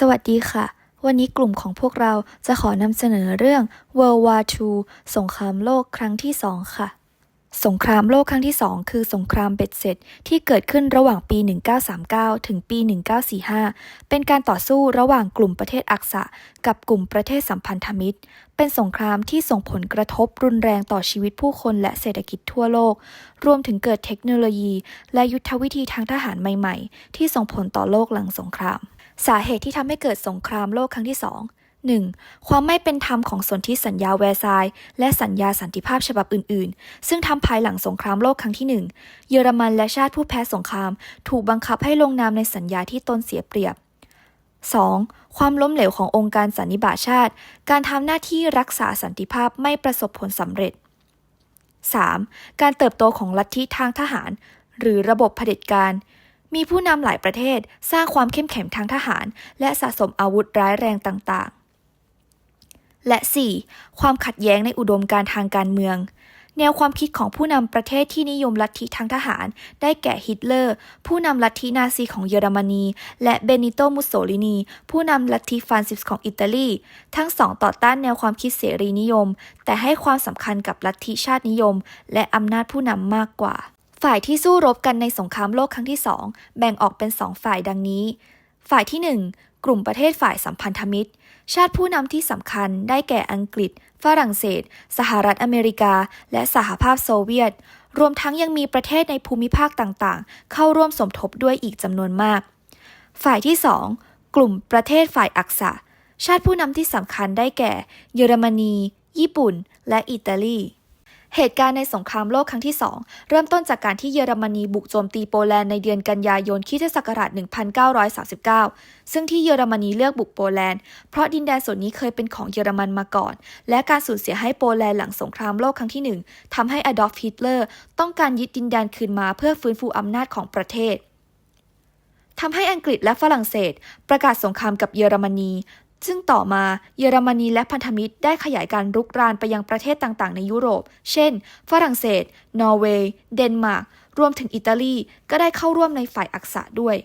สวัสดีค่ะ วันนี้กลุ่มของพวกเราจะขอนำเสนอเรื่อง World War II สงครามโลกครั้งที่2ค่ะ สงครามโลกครั้งที่2คือสงครามเบ็ดเสร็จที่เกิดขึ้นระหว่างปี 1939 ถึงปี 1945 เป็นการต่อสู้ระหว่างกลุ่มประเทศอักษะ กับกลุ่มประเทศสัมพันธมิตร เป็นสงครามที่ส่งผลกระทบรุนแรงต่อชีวิตผู้คนและเศรษฐกิจทั่วโลก รวมถึงเกิดเทคโนโลยี และยุทธวิธีทางทหารใหม่ ๆ ที่ส่งผลต่อโลกหลังสงคราม สาเหตุที่ทำให้เกิดสงครามโลกครั้งที่2 1. ความไม่เป็นธรรมของสนธิสัญญาแวร์ซายน์และสัญญาสันติภาพฉบับอื่น ๆ ซึ่งทำภายหลังสงครามโลกครั้งที่ 1 เยอรมันและชาติผู้แพ้สงคราม ถูกบังคับให้ลงนามในสัญญาที่ตนเสียเปรียบ 2. ความล้มเหลวขององค์การสันนิบาตชาติ การทำหน้าที่รักษาสันติภาพไม่ประสบผลสำเร็จ 3. การเติบโตของลัทธิทางทหาร หรือระบบเผด็จการ มีผู้นำหลายประเทศสร้างความเข้มแข็งทางทหาร และสะสมอาวุธร้ายแรงต่างๆ และ 4. ความขัดแย้งในอุดมการทางการเมือง แนวความคิดของผู้นำประเทศที่นิยมลัทธิทางทหาร ได้แก่ฮิตเลอร์ ผู้นำลัทธินาซีของเยอรมนี และเบนิโตมุสโสลินี ผู้นำลัทธิฟรานซิสของอิตาลี ทั้งสองต่อต้านแนวความคิดเสรีนิยม แต่ให้ความสำคัญกับลัทธิชาตินิยม และอำนาจผู้นำมากกว่า ฝ่ายที่สู้รบกันในสงครามโลกครั้งที่สองแบ่งออกเป็นสองฝ่ายดังนี้ ฝ่ายที่หนึ่งกลุ่มประเทศฝ่ายสัมพันธมิตร ชาติผู้นำที่สำคัญได้แก่อังกฤษ ฝรั่งเศส สหรัฐอเมริกา และสหภาพโซเวียต รวมทั้งยังมีประเทศในภูมิภาคต่างๆ เข้าร่วมสมทบด้วยอีกจำนวนมาก ฝ่ายที่ 2 กลุ่มประเทศฝ่ายอักษะ ชาติผู้นำที่สำคัญได้แก่ เยอรมนี ญี่ปุ่น และอิตาลี เหตุการณ์ในสงครามโลกครั้งที่ 2 เริ่มต้นจากการที่เยอรมนีบุกโจมตีโปแลนด์ในเดือนกันยายนคิศักราช 1939 ซึ่งที่เยอรมนีเลือกบุกโปแลนด์ เพราะดินแดนส่วนนี้เคยเป็นของเยอรมันมาก่อน และการสูญเสียให้โปแลนด์หลังสงครามโลกครั้งที่ 1ทำให้อดอล์ฟฮิตเลอร์ต้องการยึดดินแดนคืนมาเพื่อฟื้นฟูอำนาจของประเทศทำให้อังกฤษและฝรั่งเศส ประกาศสงครามกับเยอรมนี ซึ่งต่อมาเยอรมนีและพันธมิตรได้ขยายการรุกรานไปยังประเทศต่างๆ ในยุโรป เช่น ฝรั่งเศส นอร์เวย์ เดนมาร์ก รวมถึงอิตาลี ก็ได้เข้าร่วมในฝ่ายอักษะด้วย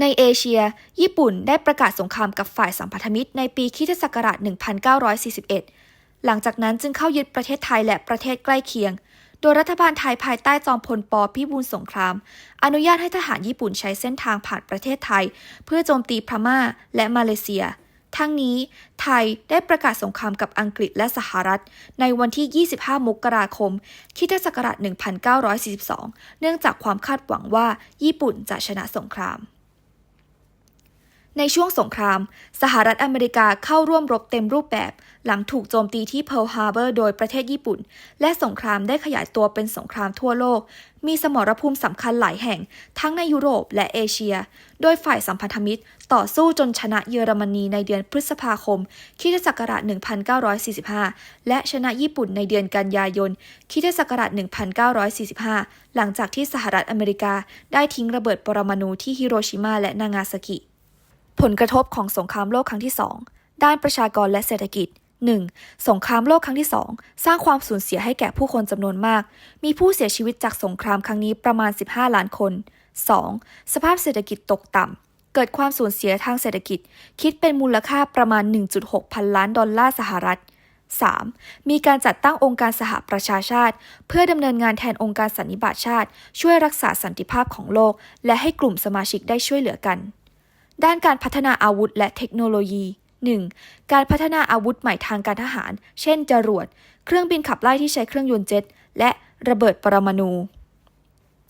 ในเอเชีย ญี่ปุ่นได้ประกาศสงครามกับฝ่ายสัมพันธมิตรในปีคิศักราช 1941 หลังจากนั้นจึงเข้ายึดประเทศไทยและประเทศใกล้เคียง โดยรัฐบาลไทยภายใต้จอมพลปพิบูลสงคราม อนุญาตให้ทหารญี่ปุ่นใช้เส้นทางผ่านประเทศไทย เพื่อโจมตีพม่าและมาเลเซีย ทั้งนี้ ไทยได้ประกาศสงครามกับอังกฤษและสหรัฐ ในวันที่ 25 มกราคมคริสตศักราช1942 เนื่องจากความคาดหวังว่าญี่ปุ่นจะชนะสงคราม ในช่วงสงคราม สหรัฐอเมริกาเข้าร่วมรบเต็มรูปแบบ หลังถูกโจมตีที่เพิร์ลฮาร์เบอร์โดยประเทศญี่ปุ่น และสงครามได้ขยายตัวเป็นสงครามทั่วโลก มีสมรภูมิสำคัญหลายแห่ง ทั้งในยุโรปและเอเชีย โดยฝ่ายสัมพันธมิตร ต่อสู้จนชนะเยอรมนีในเดือนพฤษภาคมคิศักราช 1945 และชนะญี่ปุ่นในเดือนกันยายนคิศักราช 1945 หลังจากที่สหรัฐอเมริกาได้ทิ้งระเบิดปรมาณูที่ฮิโรชิมาและนางาซากิ ผลกระทบของสงครามโลกครั้งที่ 2 ด้านประชากรและเศรษฐกิจ 1. สงครามโลกครั้งที่ 2 สร้างความสูญเสียให้แก่ผู้คนจำนวนมาก มีผู้เสียชีวิตจากสงครามครั้งนี้ประมาณ 15 ล้านคน 2. สภาพเศรษฐกิจตกต่ำ เกิดความสูญเสียทางเศรษฐกิจ คิดเป็นมูลค่าประมาณ 1.6 พันล้านดอลลาร์สหรัฐ 3. มีการจัดตั้งองค์การสหประชาชาติ เพื่อดำเนินงานแทนองค์การสันนิบาตชาติ ช่วยรักษาสันติภาพของโลก และให้กลุ่มสมาชิกได้ช่วยเหลือกัน ด้านการพัฒนาอาวุธและเทคโนโลยี 1. การพัฒนาอาวุธใหม่ทางการทหาร เช่น จรวด เครื่องบินขับไล่ที่ใช้เครื่องยนต์เจ็ต และระเบิดปรมาณู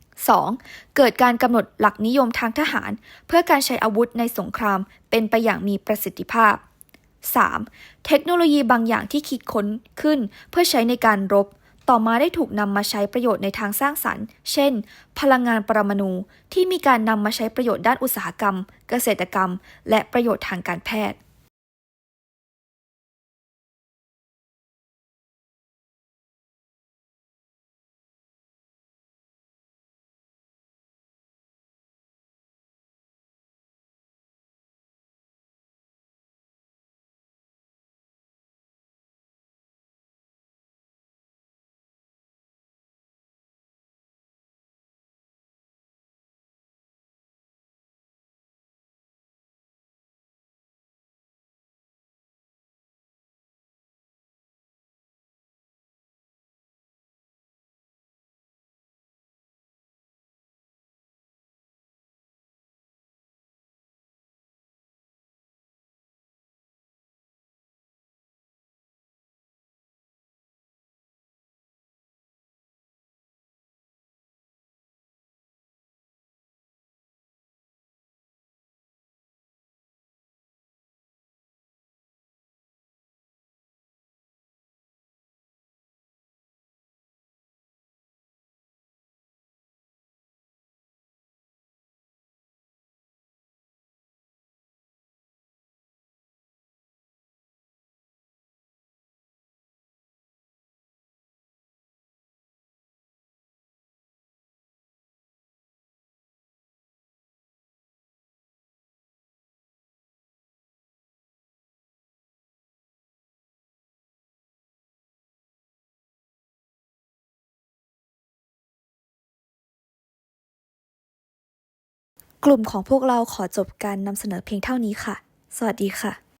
2. เกิดการกำหนดหลักนิยมทางทหาร เพื่อการใช้อาวุธในสงครามเป็นไปอย่างมีประสิทธิภาพ 3. เทคโนโลยีบางอย่างที่คิดค้นขึ้นเพื่อใช้ในการรบ ต่อมาได้ถูกนำมาใช้ประโยชน์ในทางสร้างสรรค์ เช่น พลังงานปรมาณูที่มีการนำมาใช้ประโยชน์ด้านอุตสาหกรรม เกษตรกรรม และประโยชน์ทางการแพทย์ กลุ่มของพวกเราขอจบการนำเสนอเพียงเท่านี้ค่ะ สวัสดีค่ะ